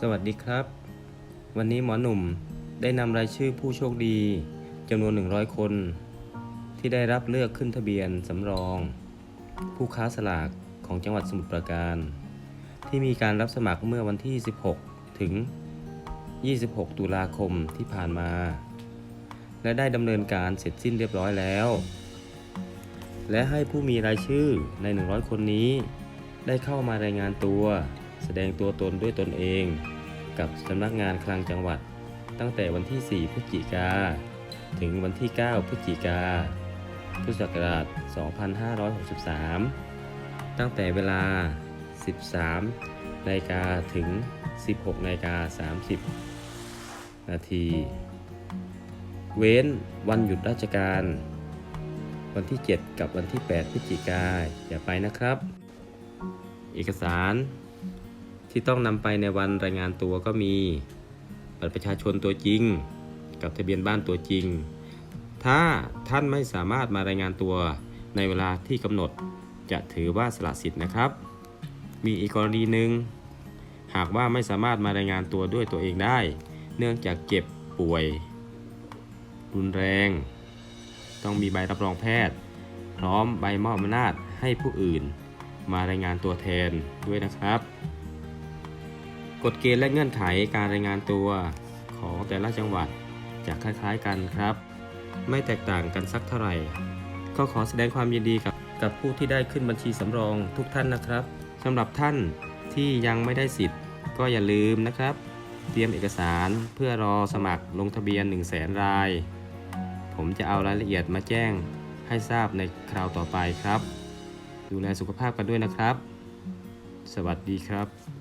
สวัสดีครับ วันนี้หมอหนุ่มได้นำรายชื่อผู้โชคดีจำนวน 100 คน ที่ได้รับเลือกขึ้นทะเบียนสำรอง ผู้ค้าสลากของจังหวัดสมุทรปราการ ที่มีการรับสมัครเมื่อวันที่ 16 ถึง 26 ตุลาคมที่ผ่านมา และได้ดำเนินการเสร็จสิ้นเรียบร้อยแล้ว และให้ผู้มีรายชื่อใน 100 คนนี้ ได้เข้ามารายงานตัว แสดงตัวตนด้วยตนเอง กับสำนักงานคลังจังหวัด ตั้งแต่วันที่ 4 พฤศจิกา ถึงวันที่ 9 พฤศจิกา พุทธศักราช 2563 ตั้งแต่เวลา 13นาฬิกาถึง 16นาฬิกา30 นาที เว้นวันหยุดราชการ วันที่ 7 กับวันที่ 8 พฤศจิกาอย่าไปนะครับ เอกสาร ที่ต้องนำไปในวันรายงานตัวก็มี บัตรประชาชนตัวจริง กับทะเบียนบ้านตัวจริง ถ้าท่านไม่สามารถมารายงานตัวในเวลาที่กำหนดจะถือว่าสละสิทธิ์นะครับ มีอีกกรณีหนึ่งหากว่าไม่สามารถมารายงานตัวด้วยตัวเองได้ เนื่องจากเจ็บป่วย รุนแรง ต้องมีใบรับรองแพทย์ พร้อมใบมอบอำนาจให้ผู้อื่น มารายงานตัวแทนด้วยนะครับ กฎเกณฑ์และเงื่อนไขการรายงานตัวของแต่ละจังหวัดจะคล้ายๆกันครับ ไม่แตกต่างกันสักเท่าไหร่ ก็ขอแสดงความยินดีกับกับผู้ที่ได้ขึ้นบัญชีสำรองทุกท่านนะครับสำหรับท่านที่ยังไม่ได้สิทธิ์ ก็อย่าลืมนะครับ เตรียมเอกสารเพื่อรอสมัครลงทะเบียน 1 0 0 0 0แสนราย ผมจะเอารายละเอียดมาแจ้งให้ทราบในคราวต่อไปครับ ดูแลสุขภาพกันด้วยนะครับ สวัสดีครับ